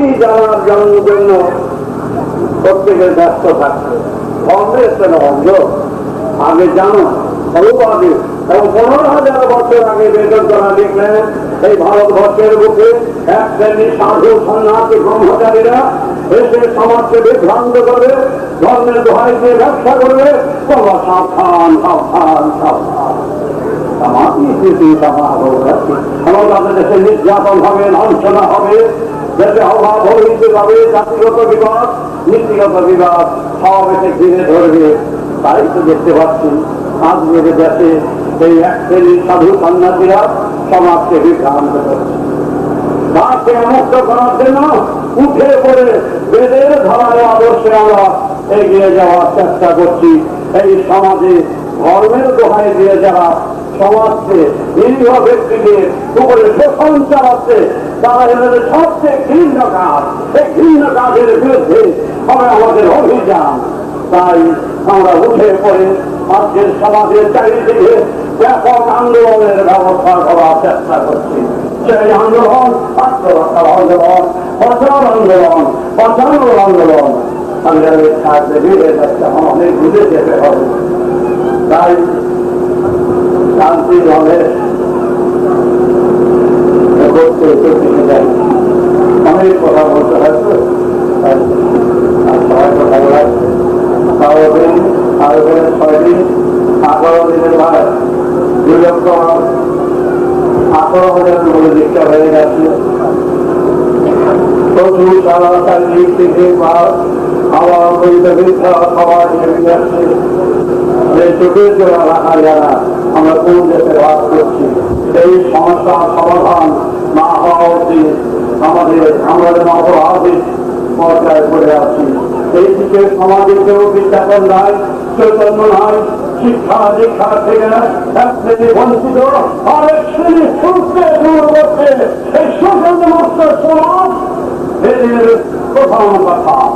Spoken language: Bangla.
সমাধি জানার জন্য জন্য প্রত্যেকের ব্যস্ত থাকছে। অঙ্গ আগে জানো সর্বাদে এবং পনেরো হাজার বছর আগে বেদনা লিখলেন, এই ভারতবর্ষের বুকে এক শ্রেণি সাধু সন্ন্যাসী ব্রহ্মচারীরা এসে সমাজকে বিভ্রান্ত করবে ধর্মের দোহাই দিয়ে ব্যবসা করবে। সাবধান সাবধান সাবধান। সমাধি স্থিতি সমারোহ আমাদের দেশে নির্যাতন হবে, লাঞ্ছনা হবে। দেশে অভাব জাতিগত বিবাদ নীতিগত বিবাদ এসে ঘিরে ধরবে। তাই তো দেখতে পাচ্ছি আজকের দেশে এই এক শ্রেণির সাধু সন্ন্যাসীরা সমাজকে বিভ্রান্ত করছে। তাকে মুক্ত করার জন্য উঠে পড়ে বেদের ধারায় আদর্শে আমরা এগিয়ে যাওয়ার চেষ্টা করছি। এই সমাজে ধর্মের দোহাই দিয়ে যারা সমাজকে নিরীহ ব্যক্তিকে উপরে শোষণ চালাচ্ছে তারা এদের সবচেয়ে ঘৃণ্য কাজ। এই ঘৃণ্য কাজের বিরুদ্ধে হবে আমাদের অভিযান। তাই আমরা উঠে পড়ে আজকের সমাজের চারিদিকে ব্যাপক আন্দোলনের ব্যবস্থা করার চেষ্টা করছি। সেই আন্দোলন আত্মরক্ষার আন্দোলন, প্রচার আন্দোলন বাঁচানোর আন্দোলন। আমাদের থাকবে ধীরে থাকতে আমাদের বুঝে যেতে হবে। তাই শান্তি দলে করতে চলতে যাই অনেক কথা বলতে দিন আঠারো দিনের ভাড়া, দুই লক্ষ আঠারো হাজার হয়ে যাচ্ছে আমরা কোন দেশে বাস করছি? এই সমস্যার সমাধান না হওয়া উচিত। আমাদের, আমরা যেন অপরাধের পর্যায়ে পড়ে আছি। এই দিকে সমাজে কেউ বিজ্ঞাপন নাই, চৈতন্য নাই, শিক্ষা, দীক্ষা থেকে বঞ্চিত আরেক শ্রেণি সুস্থে দূর করছে কথা।